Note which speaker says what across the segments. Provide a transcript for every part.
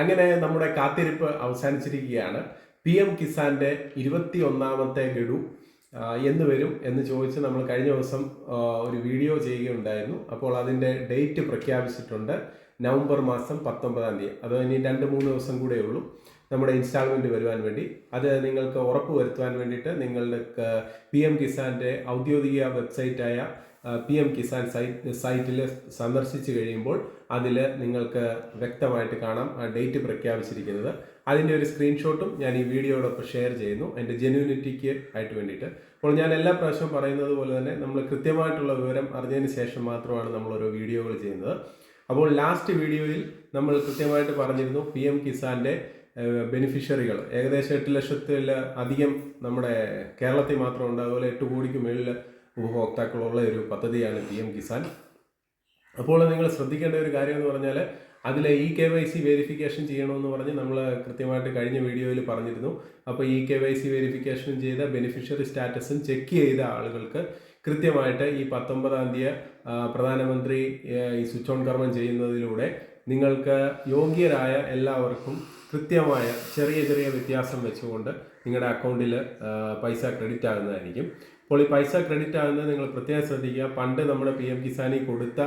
Speaker 1: അങ്ങനെ നമ്മുടെ കാത്തിരിപ്പ് അവസാനിച്ചിരിക്കുകയാണ്. പി എം കിസാന്റെ ഇരുപത്തി ഒന്നാമത്തെ ഗഡു എന്ന് വരും എന്ന് ചോദിച്ച് നമ്മൾ കഴിഞ്ഞ ദിവസം ഒരു വീഡിയോ ചെയ്യുകയുണ്ടായിരുന്നു. അപ്പോൾ അതിന്റെ ഡേറ്റ് പ്രഖ്യാപിച്ചിട്ടുണ്ട് നവംബർ മാസം പത്തൊമ്പതാം തീയതി. അത് ഇനി രണ്ട് മൂന്ന് ദിവസം കൂടെ ഉള്ളൂ നമ്മുടെ ഇൻസ്റ്റാൾമെന്റ് വരുവാൻ വേണ്ടി. അത് നിങ്ങൾക്ക് ഉറപ്പ് വരുത്തുവാൻ വേണ്ടിയിട്ട് നിങ്ങളുടെ പി എം കിസാന്റെ ഔദ്യോഗിക വെബ്സൈറ്റായ പി എം കിസാൻ സൈറ്റ് സൈറ്റിൽ സന്ദർശിച്ചു കഴിയുമ്പോൾ അതിൽ നിങ്ങൾക്ക് വ്യക്തമായിട്ട് കാണാം ആ ഡേറ്റ് പ്രഖ്യാപിച്ചിരിക്കുന്നത്. അതിന്റെ ഒരു സ്ക്രീൻഷോട്ടും ഞാൻ ഈ വീഡിയോയോടൊപ്പം ഷെയർ ചെയ്യുന്നു. എന്റെ ജെന്യൂനിറ്റിക്ക് ആയിട്ട് വേണ്ടിയിട്ട്. അപ്പോൾ ഞാൻ എല്ലാ പ്രാവശ്യവും പറയുന്നത് പോലെ തന്നെ നമ്മൾ കൃത്യമായിട്ടുള്ള വിവരം അറിഞ്ഞതിന് ശേഷം മാത്രമാണ് നമ്മൾ ഓരോ വീഡിയോകൾ ചെയ്യുന്നത്. അപ്പോൾ ലാസ്റ്റ് വീഡിയോയിൽ നമ്മൾ കൃത്യമായിട്ട് പറഞ്ഞിരുന്നു പി എം കിസാന്റെ ബെനിഫിഷ്യറികൾ ഏകദേശം എട്ട് ലക്ഷത്തിൽ അധികം നമ്മുടെ കേരളത്തിൽ മാത്രമുണ്ട് അതുപോലെ എട്ട് കോടിക്ക് മേളിൽ ഉപഭോക്താക്കളുള്ള ഒരു പദ്ധതിയാണ് പി എം കിസാൻ. അപ്പോൾ നിങ്ങൾ ശ്രദ്ധിക്കേണ്ട ഒരു കാര്യം എന്ന് പറഞ്ഞാൽ അതിൽ E K Y C verification ചെയ്യണമെന്ന് പറഞ്ഞ് നമ്മൾ കൃത്യമായിട്ട് കഴിഞ്ഞ വീഡിയോയിൽ പറഞ്ഞിരുന്നു. അപ്പോൾ ഇ കെ വൈ സി വെരിഫിക്കേഷനും ചെയ്ത ബെനിഫിഷ്യറി സ്റ്റാറ്റസും ചെക്ക് ചെയ്ത ആളുകൾക്ക് കൃത്യമായിട്ട് ഈ പത്തൊമ്പതാം തീയതി പ്രധാനമന്ത്രി ഈ സ്വിച്ച് ഓൺ കർമ്മം ചെയ്യുന്നതിലൂടെ നിങ്ങൾക്ക് യോഗ്യരായ എല്ലാവർക്കും കൃത്യമായ ചെറിയ ചെറിയ വ്യത്യാസം വെച്ചുകൊണ്ട് നിങ്ങളുടെ അക്കൗണ്ടിൽ പൈസ ക്രെഡിറ്റ് ആകുന്നതായിരിക്കും. അപ്പോൾ ഈ പൈസ ക്രെഡിറ്റ് ആകുന്നത് നിങ്ങൾ പ്രത്യേകം ശ്രദ്ധിക്കുക. പണ്ട് നമ്മുടെ പി എം കിസാനിൽ കൊടുത്ത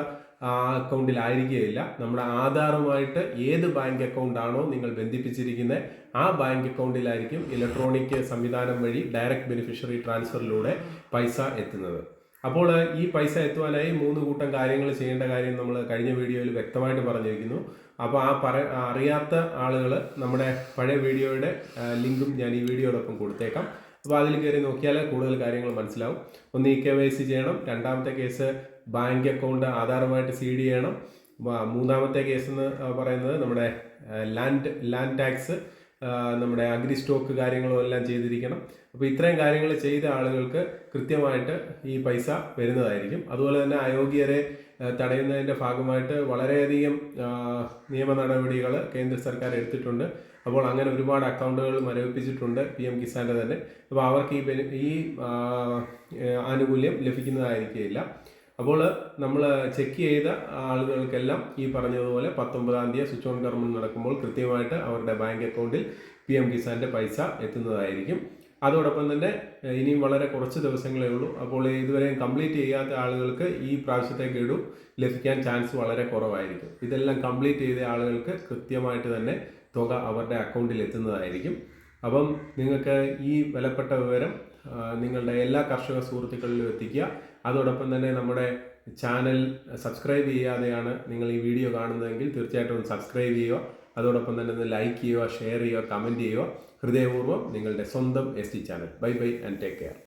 Speaker 1: ആ അക്കൗണ്ടിലായിരിക്കുകയില്ല നമ്മുടെ ആധാറുമായിട്ട് ഏത് ബാങ്ക് അക്കൗണ്ട് ആണോ നിങ്ങൾ ബന്ധിപ്പിച്ചിരിക്കുന്നത് ആ ബാങ്ക് അക്കൗണ്ടിലായിരിക്കും ഇലക്ട്രോണിക് സംവിധാനം വഴി ഡയറക്റ്റ് ബെനിഫിഷ്യറി ട്രാൻസ്ഫറിലൂടെ പൈസ എത്തുന്നത്. അപ്പോൾ ഈ പൈസ എത്തുവാനായി മൂന്ന് കൂട്ടം കാര്യങ്ങൾ ചെയ്യേണ്ട കാര്യം നമ്മൾ കഴിഞ്ഞ വീഡിയോയിൽ വ്യക്തമായിട്ട് പറഞ്ഞിരിക്കുന്നു. അപ്പോൾ ആ പറ അറിയാത്ത ആളുകൾ നമ്മുടെ പഴയ വീഡിയോയുടെ ലിങ്കും ഞാൻ ഈ വീഡിയോടൊപ്പം കൊടുത്തേക്കാം. അപ്പോൾ അതിൽ കയറി നോക്കിയാൽ കൂടുതൽ കാര്യങ്ങൾ മനസ്സിലാവും. ഒന്ന് ഇ കെ വൈ സി ചെയ്യണം. രണ്ടാമത്തെ കേസ് ബാങ്ക് അക്കൗണ്ട് ആധാറുമായിട്ട് സീഡ് ചെയ്യണം. മൂന്നാമത്തെ കേസ് എന്ന് പറയുന്നത് നമ്മുടെ ലാൻഡ് ലാൻഡ് ടാക്സ് നമ്മുടെ അഗ്രി സ്റ്റോക്ക് കാര്യങ്ങളും എല്ലാം ചെയ്തിരിക്കണം. അപ്പോൾ ഇത്രയും കാര്യങ്ങൾ ചെയ്ത ആളുകൾക്ക് കൃത്യമായിട്ട് ഈ പൈസ വരുന്നതായിരിക്കും. അതുപോലെ തന്നെ അയോഗ്യരെ തടയുന്നതിന്റെ ഭാഗമായിട്ട് വളരെയധികം നിയമ നടപടികൾ കേന്ദ്ര സർക്കാർ എടുത്തിട്ടുണ്ട്. അപ്പോൾ അങ്ങനെ ഒരുപാട് അക്കൗണ്ടുകൾ മരവിപ്പിച്ചിട്ടുണ്ട് പി എം കിസാന്റെ തന്നെ. അപ്പോൾ അവർക്ക് ഈ ഈ ആനുകൂല്യം ലഭിക്കുന്നതായിരിക്കില്ല അപ്പോൾ നമ്മൾ ചെക്ക് ചെയ്ത ആളുകൾക്കെല്ലാം ഈ പറഞ്ഞതുപോലെ പത്തൊമ്പതാം തീയതി സ്വിച്ച് ഓൺ കർമ്മം നടക്കുമ്പോൾ കൃത്യമായിട്ട് അവരുടെ ബാങ്ക് അക്കൗണ്ടിൽ പി എം കിസാന്റെ പൈസ എത്തുന്നതായിരിക്കും. അതോടൊപ്പം തന്നെ ഇനിയും വളരെ കുറച്ച് ദിവസങ്ങളേ ഉള്ളൂ. അപ്പോൾ ഇതുവരെയും കംപ്ലീറ്റ് ചെയ്യാത്ത ആളുകൾക്ക് ഈ പ്രാവശ്യത്തെ ഗഡു ലഭിക്കാൻ ചാൻസ് വളരെ കുറവായിരിക്കും. ഇതെല്ലാം കംപ്ലീറ്റ് ചെയ്ത ആളുകൾക്ക് കൃത്യമായിട്ട് തന്നെ തുക അവരുടെ അക്കൗണ്ടിൽ എത്തുന്നതായിരിക്കും. അപ്പം നിങ്ങൾക്ക് ഈ വിലപ്പെട്ട വിവരം നിങ്ങളുടെ എല്ലാ കർഷക സുഹൃത്തുക്കളിലും എത്തിക്കുക. അതോടൊപ്പം തന്നെ നമ്മുടെ ചാനൽ സബ്സ്ക്രൈബ് ചെയ്യാതെയാണ് നിങ്ങൾ ഈ വീഡിയോ കാണുന്നതെങ്കിൽ തീർച്ചയായിട്ടും ഒന്ന് സബ്സ്ക്രൈബ് ചെയ്യുക. അതോടൊപ്പം തന്നെ ഒന്ന് ലൈക്ക് ചെയ്യുക ഷെയർ ചെയ്യുക കമന്റ് ചെയ്യുക. ഹൃദയപൂർവം നിങ്ങളുടെ സ്വന്തം S T channel bye bye and take care